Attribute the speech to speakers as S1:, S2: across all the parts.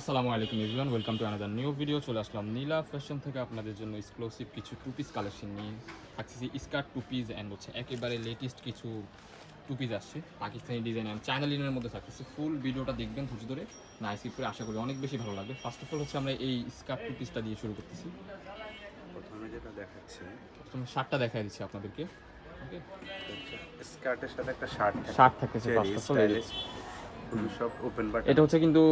S1: আসসালামু আলাইকুম everyone welcome to another new video চলে আসলাম নীলা। ফ্যাশন থেকে আপনাদের জন্য এক্সক্লুসিভ কিছু টু পিস কালেকশন নিয়ে থাকছে স্কার্ট টু পিস অ্যান্ড হচ্ছে একেবারে লেটেস্ট কিছু টু পিস আসছে। পাকিস্তানি ডিজাইন অ্যান্ড চায়না লিনের মধ্যে থাকতেছে। ফুল ভিডিওটা দেখবেন ধৈর্য ধরে। না স্কিপ করে আশা করি অনেক বেশি ভালো লাগবে। ফার্স্ট অফ অল হচ্ছে আমরা এই স্কার্ট টু পিসটা দিয়ে শুরু করতেছি।
S2: প্রথমে যেটা দেখাচ্ছি
S1: প্রথমে শার্টটা দেখাই দিচ্ছি আপনাদেরকে। ওকে
S2: স্কার্টের সাথে একটা শার্ট
S1: শার্ট থাকতেছে ফার্স্ট অফ অল এটা হচ্ছে কিন্তু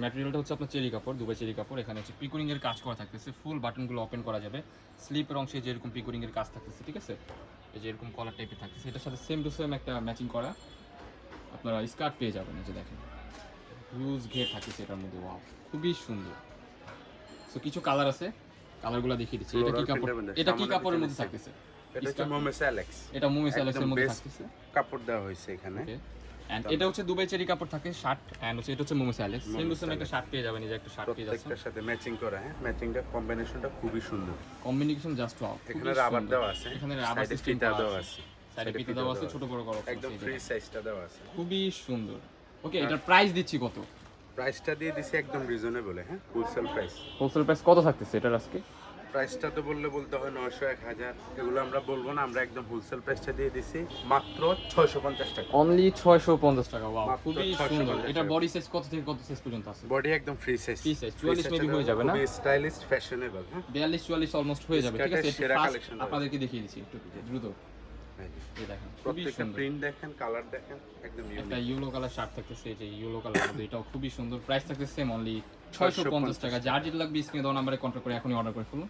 S1: ম্যাটেরিয়ালটা হচ্ছে আপনার চেরি কাপড় দুবাই চেরি কাপড়। এখানে হচ্ছে পিকুরিং এর কাজ করা থাকতেছে। ফুল বাটনগুলো ওপেন করা যাবে। স্লিপের অংশে যেরকম পিকুরিং এর কাজ থাকতেছে ঠিক আছে? এই যে এরকম কলার টাইপের থাকতেছে। এটার সাথে সেম টু সেম একটা ম্যাচিং করা আপনারা স্কার্ট পেয়ে যাবেন এই যে দেখেন। হিউজ ঘের থাকতেছে এটার মধ্যে ওয়াও খুবই সুন্দর। সো কিছু কালার আছে কালারগুলো দেখিয়ে দিচ্ছি। এটা কি কাপড়? এটা কি কাপড়ের মধ্যে থাকতেছে?
S2: এটা মোমেস অ্যালেক্স
S1: এটা মুমিস অ্যালেক্সের মধ্যে থাকতেছে।
S2: কাপড় দেওয়া হয়েছে এখানে।
S1: এন্ড এটা হচ্ছে দুবাই চেরি কাপড় থাকে শার্ট এন্ড হচ্ছে এটা হচ্ছে মোমো স্যালেস সেম টু সেম একটা শার্ট পেয়ে যাবেন যে একটা শার্ট পেয়ে যাচ্ছেন।
S2: প্রত্যেকটার সাথে ম্যাচিং করা হ্যাঁ? ম্যাচিংটা কম্বিনেশনটা খুবই সুন্দর।
S1: কম্বিনেশন জাস্ট ওয়াও
S2: এখানে রাবার দেওয়া আছে
S1: এখানে রাবার সিস্টেম
S2: দেওয়া আছে।
S1: সাইডে পিতা দেওয়া আছে ছোট বড় করা
S2: একদম ফ্রি সাইজটা দেওয়া আছে।
S1: খুবই সুন্দর। ওকে এটার প্রাইস দিচ্ছি কত?
S2: প্রাইসটা দিয়ে দিছি একদম রিজনেবল হ্যাঁ? হোলসেল প্রাইস
S1: হোলসেল প্রাইস কত থাকতেছে এটার আজকে?
S2: প্রাইসটা তো বললে বলতে হয় নয়শো এক হাজার। এগুলো আমরা বলব না আমরা একদম হোলসেল প্রাইসটা দিয়ে দিছি। মাত্র ছয়শো পঞ্চাশ টাকা।
S1: অনলি 650 টাকা ওয়াও খুবই সুন্দর।
S2: টাকা।
S1: এটা বডি সাইজ কত থেকে কত সাইজ পর্যন্ত আছে?
S2: বডি একদম free size
S1: Free size, 44 maybe হয়ে যাবে না?
S2: খুবই স্টাইলিশ ফ্যাশনেবল হ্যাঁ।
S1: 42 44 অলমোস্ট হয়ে যাবে ঠিক আছে? একটু আপনাদেরকে দেখিয়ে দিচ্ছি একটু দ্রুত।
S2: প্রত্যেকটা
S1: সুন্দর।
S2: প্রিন্ট দেখেন কালার দেখেন একদম
S1: একটা
S2: ইউনিক
S1: ইউলো কালার শার্ট থাকতেছে এই যে ইউলো কালার এটাও খুবই সুন্দর। প্রাইস থাকতেছে সেম অনলি ছয়শো পঞ্চাশ টাকা। যার যেটা লাগবে স্ক্রিনে দেওয়া নাম্বারে কন্ট্যাক্ট করে এখনই অর্ডার করে ফেলুন।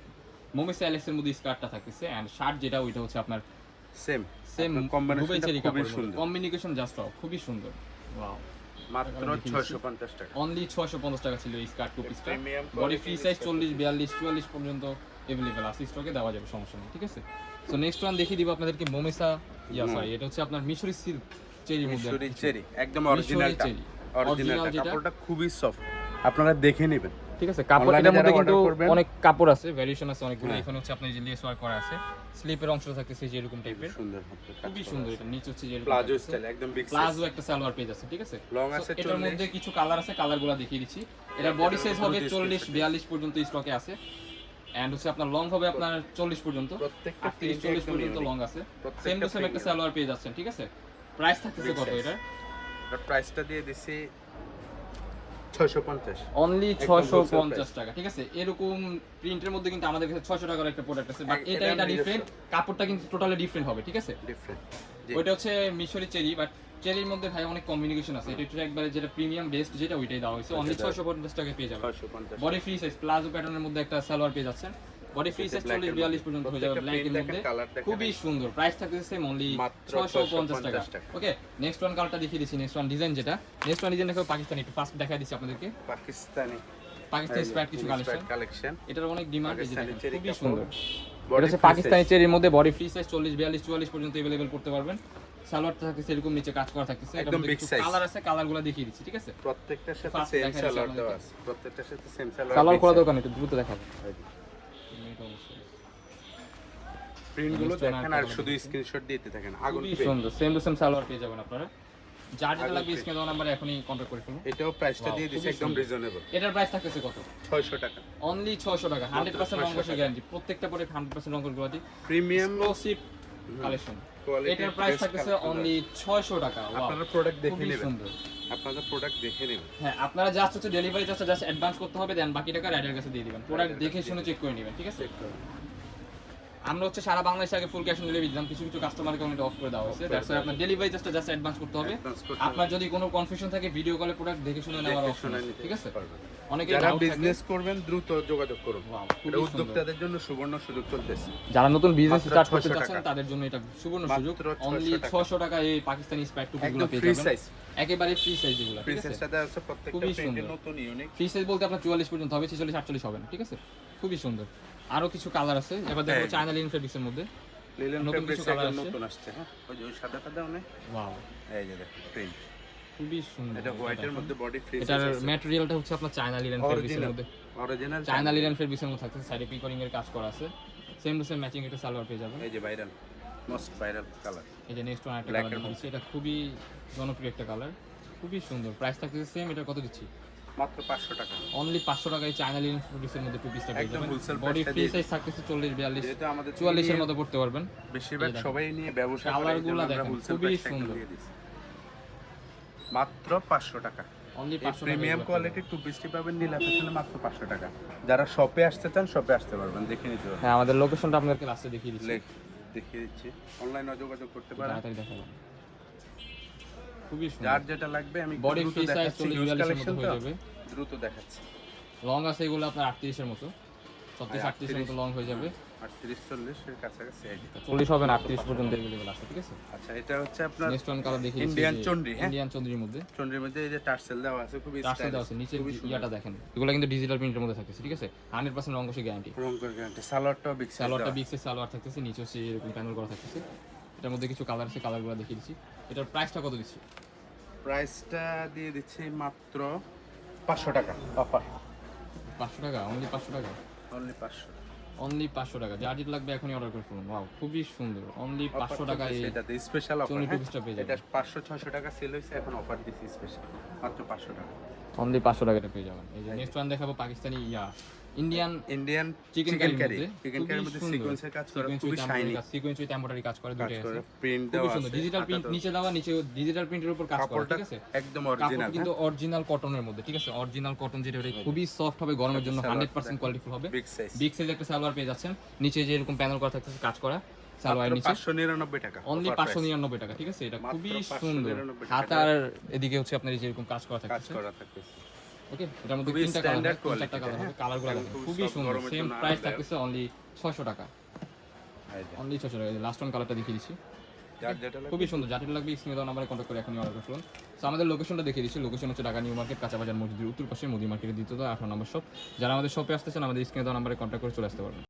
S1: মোমিস অ্যালেক্সের মধ্যে স্কার্টটা থাকতেছে অ্যান্ড শার্ট যেটা ওইটা হচ্ছে আপনার
S2: সেম
S1: সেম
S2: খুবই সুন্দর।
S1: কম্বিনেশন জাস্ট খুবই সুন্দর। ওয়াও
S2: মাত্র 650 টাকা।
S1: অনলি ছয়শো পঞ্চাশ টাকা ছিল এই স্কার্ট টু পিসটা বডি ফ্রি সাইজ চল্লিশ বিয়াল্লিশ চুয়াল্লিশ পর্যন্ত অ্যাভেলেবেল আছে। স্টকে দেওয়া যাবে সমস্যা নেই ঠিক আছে? সো নেক্সট ওয়ান দেখিয়ে দিব আপনাদেরকে মোমেসা ইয়া সরি এটা হচ্ছে আপনার মিশরি সিল্ক চেরির মধ্যে
S2: মিশরি চেরি একদম
S1: চেরি।
S2: অরিজিনাল কাপড়টা খুবই সফট আপনারা দেখে নেবেন।
S1: ঠিক আছে কাপড় এটার মধ্যে কিন্তু অনেক কাপড় আছে ভ্যারিয়েশন আছে অনেকগুলো।
S2: হ্যাঁ।
S1: এখানে হচ্ছে আপনার যে লেস ওয়ার্ক করা আছে স্লিপের অংশ থাকতেছে যে এরকম টাইপের
S2: সুন্দর
S1: খুবই সুন্দর এটা নিচে হচ্ছে যে
S2: প্লাজো স্টাইল একদম বিগ
S1: প্লাজো একটা সালোয়ার পেজ আছে ঠিক আছে?
S2: লং আছে
S1: এটার মধ্যে কিছু কালার আছে কালারগুলো দেখিয়ে দিচ্ছি। এটা বডি সাইজ হবে
S2: দ্রুত
S1: চল্লিশ
S2: screenshot
S1: বিয়াল্লিশ পর্যন্ত স্টকে আছে। এন্ড হচ্ছে আপনার লং হবে আপনার চল্লিশ পর্যন্ত।
S2: প্রত্যেকটা
S1: আটত্রিশ
S2: print
S1: চল্লিশ
S2: একদম
S1: পর্যন্ত লং আছে। সেম টু সেম একটা সালোয়ার পেজ আছে ঠিক আছে? প্রাইস থাকতেছে কত
S2: এটা প্রাইসটা দিয়ে দিছি 650
S1: অনলি টাকা ঠিক আছে? এরকম প্রিন্টের মধ্যে কিন্তু আমাদের কাছে ছয়শো টাকার একটা প্রোডাক্ট আছে বাট এটা
S2: এটা
S1: এটা ডিফারেন্ট কাপড়টা কিন্তু টোটালি ডিফারেন্ট হবে ঠিক আছে?
S2: ডিফারেন্ট
S1: ওইটা হচ্ছে মিশরি চেরি বাট চেরির মধ্যে ভাই অনেক কমিউনিকেশন আছে। এটা একবারে যেটা প্রিমিয়াম বেস্ট যেটা ওইটাই দেওয়া হয়েছে। অনলি টাকা পেয়ে যাবে
S2: 650
S1: বডি ফ্রি সাইজ প্লাজো প্যাটার্নের মধ্যে একটা সালোয়ার পেয়ে যাচ্ছেন। বডি ফ্রি সাইজ পর্যন্ত হয়ে যাবে ব্ল্যাক এর মধ্যে। খুবই সুন্দর। প্রাইস থাকতেছে সেম অনলি
S2: মাত্র
S1: ছয়শো পঞ্চাশ টাকা।
S2: 650 টাকা।
S1: ওকে নেক্সট ওয়ান কালারটা দেখিয়ে দিচ্ছি নেক্সট ওয়ান ডিজাইন যেটা। নেক্সট ওয়ান ডিজাইন দেখো পাকিস্তানি একটু ফার্স্ট দেখা দিচ্ছি আপনাদেরকে।
S2: পাকিস্তানি।
S1: পাকিস্তানি স্প্যাট কিছু কালেকশন
S2: কালেকশন
S1: এটার অনেক ডিমান্ড এই যে
S2: পাকিস্তানি
S1: দেখেন,
S2: চেরি
S1: খুবই সুন্দর। এটা হচ্ছে পাকিস্তানি চেরির মধ্যে বডি ফ্রি সাইজ চল্লিশ বিয়াল্লিশ চুয়াল্লিশ পর্যন্ত অ্যাভেলেবেল করতে পারবেন। সালোয়ারটা থাকতেছে এরকম নিচে কাজ করা থাকতেছে।
S2: একদম।
S1: কালার আছে কালারগুলো দেখিয়ে দিচ্ছি ঠিক আছে?
S2: প্রত্যেকটার সাথে সেম
S1: দেখা
S2: সালোয়ার দেওয়া আছে। প্রত্যেকটার সাথে সেম সালোয়ার
S1: কালার করা দরকার একটু দ্রুত দেখাবো।
S2: প্রিন্টগুলো
S1: Next
S2: দেখেন
S1: আর
S2: আর শুধু স্ক্রিনশট দিতে থাকেন আগুন
S1: সুন্দর সেম টু সেম সালোয়ার পেয়ে যাবেন আপনারা। যার যেটা লাগবে স্ক্রিনে দেওয়া নাম্বারে এখনই কন্ট্যাক্ট করে ফেলুন।
S2: এটাও প্রাইসটা দিয়ে দিছে একদম রিজনেবল
S1: এটার প্রাইস থাকতেছে কত?
S2: 600 টাকা।
S1: অনলি ছয়শো টাকা হান্ড্রেড পার্সেন্ট রং
S2: 600
S1: গ্যারান্টি প্রত্যেকটা পরে হান্ড্রেড পার্সেন্ট রং গ্যারান্টি
S2: প্রিমিয়াম
S1: এক্সক্লুসিভ কালেকশন। এটার প্রাইস থাকতেছে অনলি ছয়শো টাকা। Wow,
S2: আপনারা প্রোডাক্ট দেখে নেবেন। প্রোডাক্ট দেখে নেবেন।
S1: হ্যাঁ আপনারা জাস্ট হচ্ছে ডেলিভারি চার্জটা জাস্ট অ্যাডভান্স করতে হবে দেন বাকি টাকা রাইডার কাছে দিয়ে দিবেন। প্রোডাক্ট দেখে শুনে চেক করে নেবেন ঠিক আছে? আমরা হচ্ছে সারা বাংলাদেশে আগে ফুল ক্যাশ অন ডেলিভারি দিলাম কিছু কিছু কাস্টমারকে অনেক অফ করে দেওয়া হয়েছে। দ্যাটস ওয়াই আপনার ডেলিভারি চার্জটা জাস্ট অ্যাডভান্স করতে হবে। আপনার যদি কোনো কনফিউশন থাকে ভিডিও কলে প্রোডাক্ট দেখে শুনে নেওয়ার অপশন আছে ঠিক আছে? অনেকে
S2: যারা বিজনেস করবেন দ্রুত যোগাযোগ করুন। এটা উদ্যোক্তাদের জন্য সুবর্ণ সুযোগ চলতেছে।
S1: যারা নতুন বিজনেস স্টার্ট করতে
S2: 600
S1: চাচ্ছেন তাদের জন্য এটা সুবর্ণ সুযোগ। অনলি
S2: টাকা।
S1: 600 টাকা এই পাকিস্তানি স্প্যাক টুপিগুলো
S2: একদম
S1: পেয়ে যাবেন। একেবারে ফ্রি সাইজ এগুলো আছে?
S2: সাথে আছে প্রত্যেকটা। নতুন ইউনিক
S1: ফ্রি সাইজ বলতে আপনার চুয়াল্লিশ পর্যন্ত হবে ছেচল্লিশ আটচল্লিশ হবে না ঠিক আছে? খুবই সুন্দর। আরও কিছু কালার আছে। এবার দেখো। চায়না লিন ফেব্রিক্সের মধ্যে।
S2: লিলেন ফেব্রিক্স
S1: colour
S2: একদম নতুন আসছে হ্যাঁ। ওই যে ওই সাদা সাদা অনেক।
S1: ওয়াও
S2: এই যে দেখো প্রিন্ট
S1: খুবই সুন্দর।
S2: এটা হোয়াইটের মধ্যে বডি ফ্রি
S1: এটার ম্যাটেরিয়ালটা হচ্ছে আপনার চায়না লিলেন ফেব্রিক্সের
S2: অরিজিনাল
S1: মধ্যে।
S2: অরিজিনাল
S1: চায়না লিলেন ফেব্রিক্সের মধ্যে থাকছে। সাইডে পিকরিং এর কাজ করা আছে। সেম টু সেম ম্যাচিং এটা সালোয়ার পেয়ে যাবেন।
S2: এই যে ভাইরাল মোস্ট ভাইরাল কালার
S1: এই যে নেক্সট ওয়ান একটা কালারের এটা খুবই জনপ্রিয় একটা কালার খুবই সুন্দর। প্রাইস থাকতেছে সেম এটা কত দিচ্ছি?
S2: মাত্র পাঁচশো টাকা।
S1: অনলি পাঁচশো টাকায় চায়না লিন পিসের মধ্যে টু পিসটা পেয়ে যাবেন। বডি ফ্রি সাইজ থাকতেছে চল্লিশ বিয়াল্লিশ
S2: যেহেতু আমাদের
S1: চুয়াল্লিশের
S2: নিয়ে
S1: মতো পড়তে পারবেন।
S2: বেশিরভাগ সবাই নিয়ে ব্যবসা
S1: দেখেন, খুবই সুন্দর।
S2: মাত্র পাঁচশো টাকা।
S1: অনলি
S2: প্রিমিয়াম কোয়ালিটির টু পিসটি পাবেন নীলা ফ্যাশনে মাত্র পাঁচশো টাকা। যারা শপে আসতে চান শপে আসতে পারবেন। দেখে নিতে পারবেন।
S1: হ্যাঁ আমাদের লোকেশনটা আপনাদেরকে লাস্টে দেখিয়ে দিচ্ছি।
S2: দেখিয়ে দিচ্ছি। অনলাইনে যোগাযোগ করতে পারেন।
S1: তাড়াতাড়ি দেখাবো খুবই সুন্দর।
S2: যার যেটা লাগবে আমি
S1: বডি ফ্রি সাইজ
S2: দেখাচ্ছি।
S1: চল্লিশ
S2: হিউজ
S1: মতো হয়ে যাবে।
S2: দ্রুত দেখাচ্ছি।
S1: লং আছে এগুলো আপনার আটত্রিশের মতো। ছত্রিশ
S2: হ্যাঁ,
S1: আটত্রিশের মতো লং হয়ে যাবে।
S2: আটত্রিশ চল্লিশ এর কাছাকাছি যে।
S1: চল্লিশ হবে না আটত্রিশ পর্যন্ত এগুলো আছে ঠিক আছে?
S2: আচ্ছা এটা হচ্ছে আপনার
S1: নেক্সট ওয়ান কালার দেখিয়ে
S2: Indian চন্ডী, হ্যাঁ?
S1: ইন্ডিয়ান চন্দ্রির মধ্যে।
S2: চন্ডির মধ্যে এই যে টার্সেল দেওয়া আছে খুবই
S1: তার সাথে আছে নিচে ইয়াটা দেখেন। এগুলো কিন্তু ডিজিটাল প্রিন্টের মধ্যে থাকতেছে ঠিক আছে? হান্ড্রেড পার্সেন্ট রং কষে গ্যারান্টি
S2: রঙের গ্যারান্টি সালোয়ারটাও বিগ
S1: সালোয়ারটা বিগ সালোয়ার থাকতেছে নিচে এরকম প্যানেল করা থাকতেছে। এটার মধ্যে কিছু কালার আছে কালারগুলো দেখিয়ে দিচ্ছি। এটার প্রাইসটা কত দিচ্ছি?
S2: প্রাইসটা দিয়ে দিচ্ছি মাত্র পাঁচশো টাকা অফার
S1: পাঁচশো টাকা? অনলি পাঁচশো টাকা?
S2: অনলি পাঁচশো
S1: অনলি পাঁচশো টাকা। যার যেটা লাগবে এখনই অর্ডার করে ফেলুন। ওয়াও খুবই সুন্দর। অনলি পাঁচশো টাকা এই
S2: এটাতে স্পেশাল অফার
S1: চল্লিশ পিসটা
S2: এটা পাঁচশো ছশো টাকা সেল হয়েছে এখন অফার দিচ্ছি স্পেশাল মাত্র পাঁচশো টাকা।
S1: অনলি পাঁচশো টাকাটা পেয়ে যাবেন। এই যে নেক্সট ওয়ান দেখাবো পাকিস্তানি ইয়া। Indian
S2: Indian
S1: chicken
S2: curry chicken কারির মধ্যে সিকোয়েন্সের কাজ করা খুবই শাইনি
S1: সিকোয়েন্স উইথ এমব্রয়ডারি কাজ করে
S2: করে।
S1: আছে।
S2: প্রিন্ট দেওয়া
S1: সুন্দর।
S2: আছে
S1: ডিজিটাল প্রিন্ট নিচে দেওয়া নিচে ডিজিটাল প্রিন্টের উপর কাজ করা ঠিক আছে?
S2: একদম অরিজিনাল
S1: কিন্তু অরিজিনাল কটনের মধ্যে ঠিক আছে? অরিজিনাল কটন যেটা ওটা খুবই সফট হবে গরমের জন্য
S2: সালোয়ার
S1: হান্ড্রেড পার্সেন্ট কোয়ালিটিফুল হবে।
S2: বিগ সাইজ
S1: বিগ সাইজ একটা সালোয়ার পেয়ে যাচ্ছেন। নিচে যে এরকম প্যানেল করা থাকতেছে কাজ করা
S2: টাকা
S1: অনলি পাঁচশো নিরানব্বই টাকা ঠিক আছে? এটা খুবই সুন্দর। হাতার এদিকে হচ্ছে আপনার এই যে এরকম কাজ করা
S2: কাজ করা থাকে
S1: ওকে এটার মধ্যে তিনটা কালার চারটা কালার হবে কালারগুলো
S2: হ্যাঁ।
S1: খুবই সুন্দর সেম প্রাইস থাকতেছে অনলি ছয়শো টাকা। অনলি ছশো টাকা লাস্ট ওয়ান কালারটা দেখিয়ে দিচ্ছি। খুবই সুন্দর যাটির লাগবে স্ক্রিনে দেওয়া নাম্বারে কন্ট্যাক্ট করে এখনই অর্ডার করুন সো আমাদের লোকেশনটা দেখিয়ে দিচ্ছি। লোকেশন হচ্ছে ঢাকা নিউ মার্কেট কাঁচাবাজার মসজিদের উত্তর পাশে মোদি মার্কেটের দ্বিতীয় আঠারো নম্বর শপ যারা আমাদের শপে আসতেছেন আমাদের স্ক্রিনে দেওয়া নাম্বারে কন্ট্যাক্ট করে চলে আসতে পারবেন।